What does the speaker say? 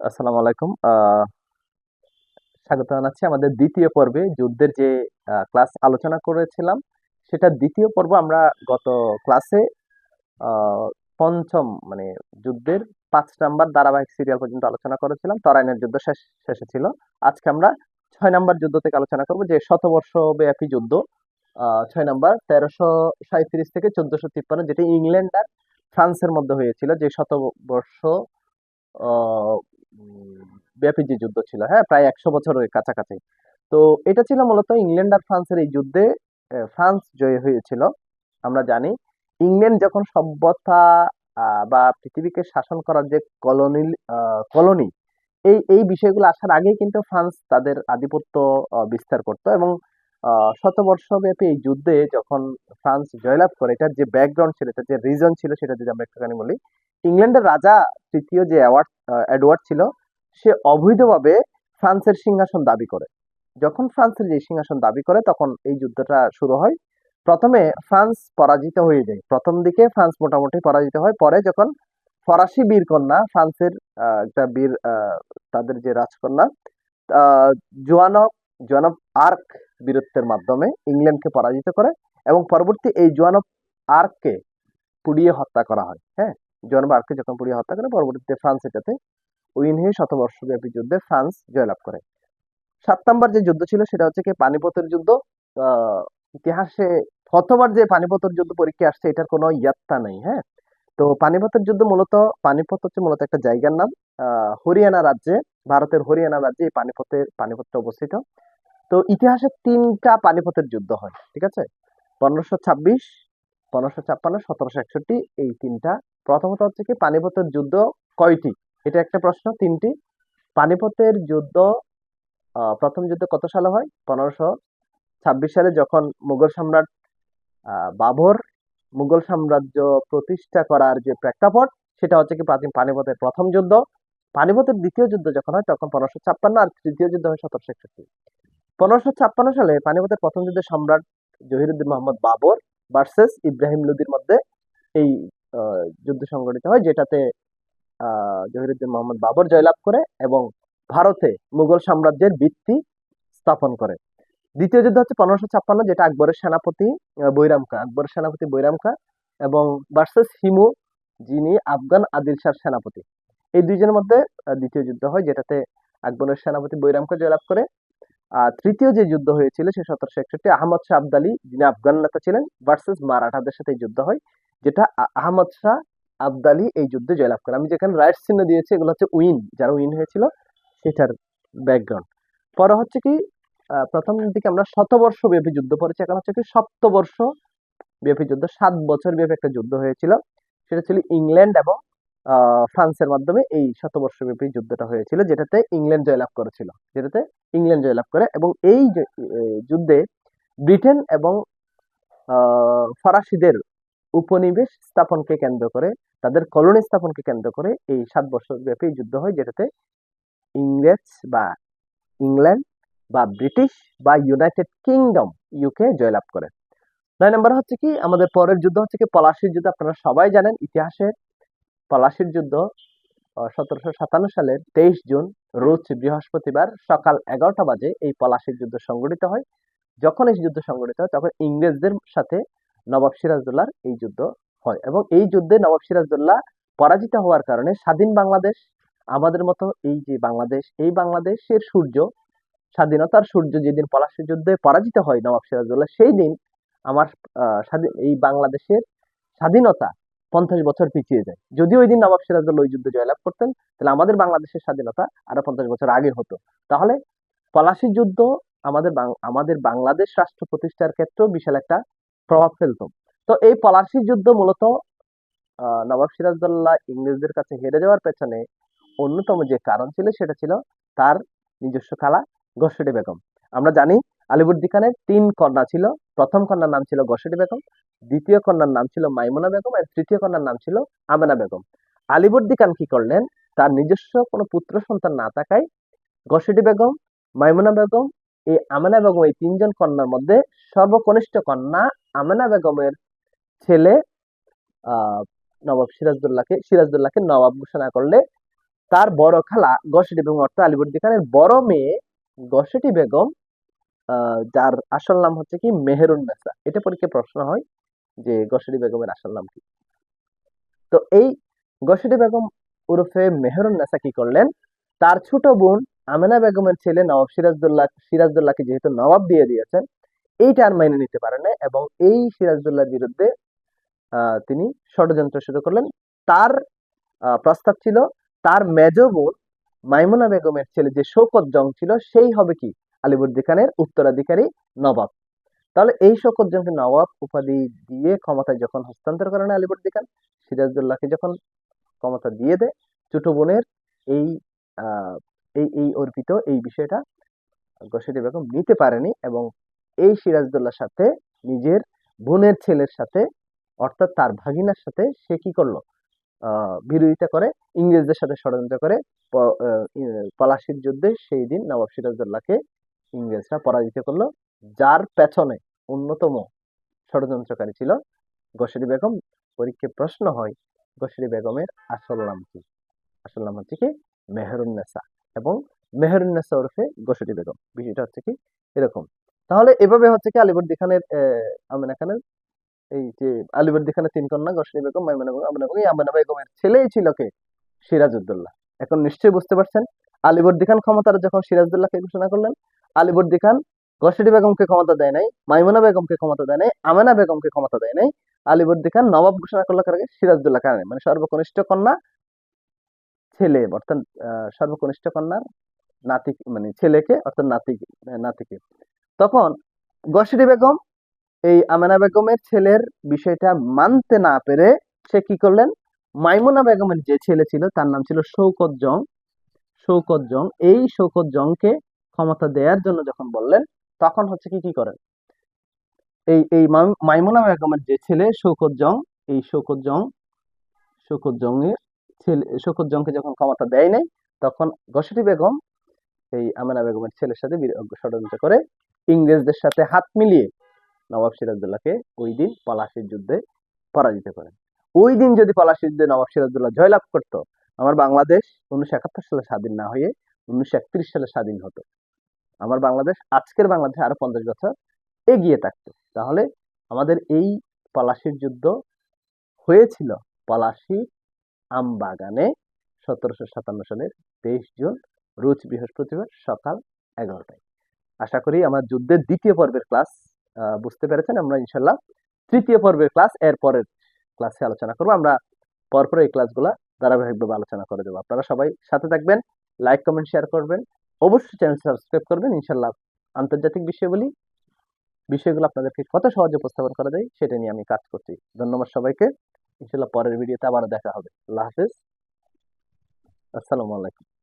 আসসালামু আলাইকুম। স্বাগত জানাচ্ছি আমাদের দ্বিতীয় পর্বে যুদ্ধের যে ক্লাস আলোচনা করেছিলাম, সেটা দ্বিতীয় পর্ব আমরা গত ক্লাসে পঞ্চম মানে যুদ্ধের পাঁচ নাম্বার ধারাবাহিক সিরিয়াল পর্যন্ত আলোচনা করেছিলাম। তরাইনের যুদ্ধ শেষ, শেষে ছিল। আজকে আমরা ছয় নাম্বার যুদ্ধ থেকে আলোচনা করব, যে শতবর্ষ ব্যাপী যুদ্ধ ছয় নাম্বার তেরোশো সাঁইত্রিশ থেকে চোদ্দশো তিপ্পান্ন, যেটি ইংল্যান্ড আর ফ্রান্সের মধ্যে হয়েছিল, যে শতবর্ষ ব্যাপী যে যুদ্ধ ছিল হ্যাঁ প্রায় একশো বছরের কাছাকাছি। তো এটা ছিল মূলত ইংল্যান্ড আর ফ্রান্সের এই যুদ্ধে ফ্রান্স জয়ী হয়েছিল, আমরা জানি। ইংল্যান্ড যখন সভ্যতা বা পৃথিবীকে শাসন করার যে কলোনি কলোনি, এই এই বিষয়গুলো আসার আগেই কিন্তু ফ্রান্স তাদের আধিপত্য বিস্তার করতো এবং শতবর্ষব্যাপী এই যুদ্ধে যখন ফ্রান্স জয়লাভ করে, এটার যে ব্যাকগ্রাউন্ড ছিল, এটার যে রিজন ছিল, সেটা যদি আমরা একটুখানি বলি, ইংল্যান্ডের রাজা তৃতীয় যে অ্যাওয়ার্ড এডওয়ার্ড ছিল সে অবৈধভাবে ফ্রান্সের সিংহাসন দাবি করে। যখন ফ্রান্সের যে সিংহাসন দাবি করে তখন এই যুদ্ধটা শুরু হয়। প্রথমে ফ্রান্স পরাজিত হয়ে যায়। প্রথম দিকে ফ্রান্স মোটামুটি পরাজিত হয়। পরে যখন ফরাসি বীরকন্যা ফ্রান্সের একটা বীর তাদের যে রাজকন্যা আহ, জোয়ানব জোয়ানব আর্ক বীরত্বের মাধ্যমে ইংল্যান্ডকে পরাজিত করে এবং পরবর্তী এই জোয়ানব আর্ককে পুড়িয়ে হত্যা করা হয়। হ্যাঁ? জোয়ানব আর্ককে যখন পুড়িয়ে হত্যা করে পরবর্তীতে ফ্রান্স এটাতে উইন হয়ে শতবর্ষব্যাপী যুদ্ধে ফ্রান্স জয়লাভ করে। সাত নম্বর যে যুদ্ধ ছিল, সেটা হচ্ছে কি পানিপথের যুদ্ধ। ইতিহাসে কতবার যে পানিপথের যুদ্ধ পরীক্ষা আসছে, এটার কোনো ইয়াত্তা নেই হ্যাঁ? তো পানিপথের যুদ্ধ মূলত, পানিপথ হচ্ছে মূলত একটা জায়গার নাম। হরিয়ানা রাজ্যে, ভারতের হরিয়ানা রাজ্যে এই পানিপথের পানিপথটা অবস্থিত। তো ইতিহাসে তিনটা পানিপথের যুদ্ধ হয়, ঠিক আছে? পনেরোশো ছাব্বিশ, পনেরোশো ছাপ্পান্ন, সতেরোশো একষট্টি, এই তিনটা। প্রথমত হচ্ছে কি পানিপথের যুদ্ধ কয়টি? এটা একটা প্রশ্ন, তিনটি। পানিপথের যুদ্ধ প্রথম যুদ্ধ কত সালে হয়? পনেরোশো ছাব্বিশ সালে যখন মুঘল সম্রাট বাবর মুঘল সাম্রাজ্য প্রতিষ্ঠা করার যে প্রেক্ষাপট, সেটা হচ্ছে কি প্রাচীন পানিপথের প্রথম যুদ্ধ। পানিপথের দ্বিতীয় যুদ্ধ যখন হয়, তখন পনেরোশো ছাপ্পান্ন আর তৃতীয় যুদ্ধ হয় সতেরোশো একষট্টি। পনেরোশো ছাপ্পান্ন সালে পানিপথের প্রথম যুদ্ধে সম্রাট জহিরুদ্দিন মোহাম্মদ বাবর ভার্সেস ইব্রাহিম লোদির মধ্যে এই যুদ্ধ সংঘটিত হয়, যেটাতে জহিরুদ্দিন মোহাম্মদ বাবর জয়লাভ করে এবং ভারতে মুঘল সাম্রাজ্যের ভিত্তি স্থাপন করে। দ্বিতীয় যুদ্ধ হচ্ছে পনেরোশো ছাপ্পান্ন, যেটা আকবরের সেনাপতি বৈরাম খাঁ, আকবরের সেনাপতি বৈরাম খাঁ এবং ভার্সেস হিমু, যিনি আফগান আদিল শাহর সেনাপতি। এই দুইজনের মধ্যে দ্বিতীয় যুদ্ধ হয়, যেটাতে আকবরের সেনাপতি বৈরাম খা জয়লাভ করে। আর তৃতীয় যে যুদ্ধ হয়েছিল, সে সতেরোশো একষট্টি, আহমদ শাহ আবদালি, যিনি আফগান নেতা ছিলেন, ভার্সেস মারাঠাদের সাথে যুদ্ধ হয়, যেটা আহমদ শাহ আবদালি এই যুদ্ধে জয়লাভ করে। আমি যেখানে রাইট চিহ্ন দিয়েছি, এগুলো হচ্ছে উইন। যারা উইন হয়েছিল, সেটার ব্যাকগ্রাউন্ড পরে হচ্ছে কি প্রথম দিকে আমরা শতবর্ষ ব্যাপী যুদ্ধ পড়েছি। এখন হচ্ছে কি, সপ্তবর্ষ ব্যাপী যুদ্ধ, সাত বছর ব্যাপী একটা যুদ্ধ হয়েছিল। সেটা ছিল ইংল্যান্ড এবং ফ্রান্সের মাধ্যমে এই শতবর্ষ ব্যাপী যুদ্ধটা হয়েছিল, যেটাতে ইংল্যান্ড জয়লাভ করেছিল। যেটাতে ইংল্যান্ড জয়লাভ করে এবং এই যুদ্ধে ব্রিটেন এবং ফরাসিদের উপনিবেশ স্থাপনকে কেন্দ্র করে, তাদের কলোনি স্থাপনকে কেন্দ্র করে এই সাত বছর ব্যাপী যুদ্ধ হয়, যেটাতে ইংরেজ বা ইংল্যান্ড বা ব্রিটিশ বা ইউনাইটেড কিংডম ইউকে জয়লাভ করে। নয় নম্বর হচ্ছে কি, আমাদের পরের যুদ্ধ হচ্ছে কি, পলাশির যুদ্ধ। আপনারা সবাই জানেন ইতিহাসে পলাশির যুদ্ধ সতেরোশো সাতান্ন সালের তেইশ জুন, রোজ বৃহস্পতিবার সকাল এগারোটা বাজে এই পলাশির যুদ্ধ সংঘটিত হয়। যখন এই যুদ্ধ সংঘটিত হয়, তখন ইংরেজদের সাথে নবাব সিরাজদৌল্লার এই যুদ্ধ হয় এবং এই যুদ্ধে নবাব সিরাজদৌল্লা পরাজিত হওয়ার কারণে স্বাধীন বাংলাদেশ, আমাদের মতো এই যে বাংলাদেশ, এই বাংলাদেশের সূর্য, স্বাধীনতার সূর্য যেদিন পলাশির যুদ্ধে পরাজিত হয় নবাব সিরাজদৌল্লা সেই দিন আমার এই বাংলাদেশের স্বাধীনতা পঞ্চাশ বছর পিছিয়ে যায়। যদি ওই দিন নবাব সিরাজদৌল্লা ওই যুদ্ধে জয়লাভ করতেন, তাহলে আমাদের বাংলাদেশের স্বাধীনতা আরও পঞ্চাশ বছর আগে হতো। তাহলে পলাশির যুদ্ধ আমাদের আমাদের বাংলাদেশ রাষ্ট্র প্রতিষ্ঠার ক্ষেত্রেও বিশাল একটা প্রভাব ফেলতো। তো এই পলাশি যুদ্ধ মূলত নবাব সিরাজদৌল্লা ইংরেজদের কাছে হেরে যাওয়ার পেছনে অন্যতম যে কারণ ছিল সেটা ছিল তার নিজস্ব খালা গোসডি বেগম। আমরা জানি আলিবর্দি খানের তিন কন্যা ছিল। প্রথম কন্যার নাম ছিল গোসডি বেগম, দ্বিতীয় কন্যার নাম ছিল মাইমুনা বেগম আর তৃতীয় কন্যার নাম ছিল আমেনা বেগম। আলিবর্দি খান কি করলেন? তার নিজস্ব কোনো পুত্র সন্তান না থাকায় গোসডি বেগম, মাইমুনা বেগম এই আমেনা বেগম এই তিনজন কন্যার মধ্যে সর্বকনিষ্ঠ কন্যা আমেনা বেগমের ছেলে নবাব সিরাজদৌল্লাহকে সিরাজদৌল্লাহকে নবাব ঘোষণা করলে তার বড় খালা গসেটি বেগম অর্থাৎ আলিবর্দী খানের বড় মেয়ে গসেটি বেগম যার আসল নাম হচ্ছে কি মেহেরুন্নেসা এটা পরীক্ষায় প্রশ্ন হয় যে গসেটি বেগমের আসল নাম কি। তো এই গসেটি বেগম ওরফে মেহেরুন্নেসা কি করলেন? তার ছোট বোন আমেনা বেগমের ছেলে নবাব সিরাজদৌল্লাহ সিরাজদৌল্লাহকে যেহেতু নবাব দিয়ে দিয়েছেন এইটা আর মেনে নিতে পারে না এবং এই সিরাজদৌল্লাহর বিরুদ্ধে তিনি ষড়যন্ত্র শুরু করলেন। তার প্রস্তাব ছিল, তার মেজ বোন মাইমুনা বেগমের ছেলে যে শৌকত জং ছিল, সেই হবে কি? আলিবর্দী খানের উত্তরাধিকারী নবাব। তাহলে এই শৌকত জংকে নবাব উপাধি দিয়ে ক্ষমতায় যখন হস্তান্তর করেন আলিবর্দী খান সিরাজদৌল্লাহকে যখন ক্ষমতা দিয়ে দেয় ছোট বোনের এই এই এই অর্পিত এই বিষয়টা গোসেটি বেগম নিতে পারেনি এবং এই সিরাজদৌল্লাহর সাথে নিজের বোনের ছেলের সাথে অর্থাৎ তার ভাগিনার সাথে সে কি করল? বিরোধিতা করে ইংরেজদের সাথে ষড়যন্ত্র করে প- আহ, ই- পলাশির যুদ্ধে সেই দিন নবাব সিরাজদৌল্লাহকে ইংরেজরা পরাজিত করল যার পেছনে অন্যতম ষড়যন্ত্রকারী ছিল গোসেরি বেগম। পরীক্ষায় প্রশ্ন হয় গোসেরি বেগমের আসল নাম কি? আসল নাম হচ্ছে কি? মেহরুন্নেসা এবং মেহরুন্নেসা ওরফে গোসেরি বেগম। বিষয়টা হচ্ছে কি, এরকম। তাহলে এভাবে হচ্ছে কি আলিবর্দী খানের আমিনা খানের, এই যে আলিবর্দী খানের তিন কন্যা গোসেরি বেগম, মাইমুনা বেগম, আমিনা বেগম বেগমের ছেলেই ছিল কে? সিরাজউদ্দৌলা। এখন নিশ্চয়ই বুঝতে পারছেন আলিবর্দী খান ক্ষমতার যখন সিরাজউদ্দৌলাকে ঘোষণা করলেন আলিবর্দী খান গোসেরি বেগমকে ক্ষমতা দেয় নাই, মাইমুনা বেগমকে ক্ষমতা দেয় নাই, আমেনা বেগমকে ক্ষমতা দেয় নাই আলিবর্দী খান নবাব ঘোষণা করল কারণে সিরাজউদ্দৌলা কারণে মানে সর্বকনিষ্ঠ কন্যা ছেলে, অর্থাৎ সর্বকনিষ্ঠ কন্যার নাতি মানে ছেলেকে, অর্থাৎ নাতি, নাতিকে। তখন গসরি বেগম এই আমেনা বেগমের ছেলের বিষয়টা মানতে না পেরে সে কি করলেন? মাইমুনা বেগমের যে ছেলে ছিল, তার নাম ছিল শৌকত জং। শৌকত জং, এই শৌকত জংকে ক্ষমতা দেওয়ার জন্য যখন বললেন, তখন হচ্ছে কি কি করেন? এই এই মাই- মাইমুনা বেগমের যে ছেলে, শৌকত জং, এই শৌকত জং, শৌকত জংয়ের ছেলে শৌকত জংকে যখন ক্ষমতা দেয় নাই, তখন গসরি বেগম, এই আমেনা বেগমের ছেলের সাথে ষড়যন্ত্র করে ইংরেজদের সাথে হাত মিলিয়ে নবাব সিরাজদৌল্লাহকে ওই দিন পলাশির যুদ্ধে পরাজিত করেন। ওই দিন যদি পলাশির যুদ্ধে নবাব সিরাজদৌল্লাহ জয়লাভ করতো, আমার বাংলাদেশ উনিশশো একাত্তর সালে স্বাধীন না হয়ে উনিশশো একত্রিশ সালে স্বাধীন হতো। আমার বাংলাদেশ, আজকের বাংলাদেশ আরও পঞ্চাশ বছর এগিয়ে থাকতো। তাহলে আমাদের এই পলাশির যুদ্ধ হয়েছিল। পলাশি আম বাগানে সতেরোশো সাতান্ন সালের তেইশ জুন, রোজ বৃহস্পতিবার সকাল এগারোটায়। আশা করি আমার যুদ্ধের দ্বিতীয় পর্বের ক্লাস বুঝতে পেরেছেন। আমরা ইনশাল্লাহ তৃতীয় পর্বের ক্লাস, এর পরের ক্লাসে আলোচনা করব। আমরা পরপর এই ক্লাসগুলো ধারাবাহিকভাবে আলোচনা করে দেবো। আপনারা সবাই সাথে থাকবেন, লাইক, কমেন্ট, শেয়ার করবেন। অবশ্যই চ্যানেল সাবস্ক্রাইব করবেন। ইনশাল্লাহ আন্তর্জাতিক বিষয়গুলি, বিষয়গুলো আপনাদেরকে কত সহজে উপস্থাপন করা যায় সেটা নিয়ে আমি কাজ করছি। ধন্যবাদ সবাইকে। ইনশাল্লাহ পরের ভিডিওতে আবার দেখা হবে। আল্লাহ হাফিজ। আসসালামু আলাইকুম।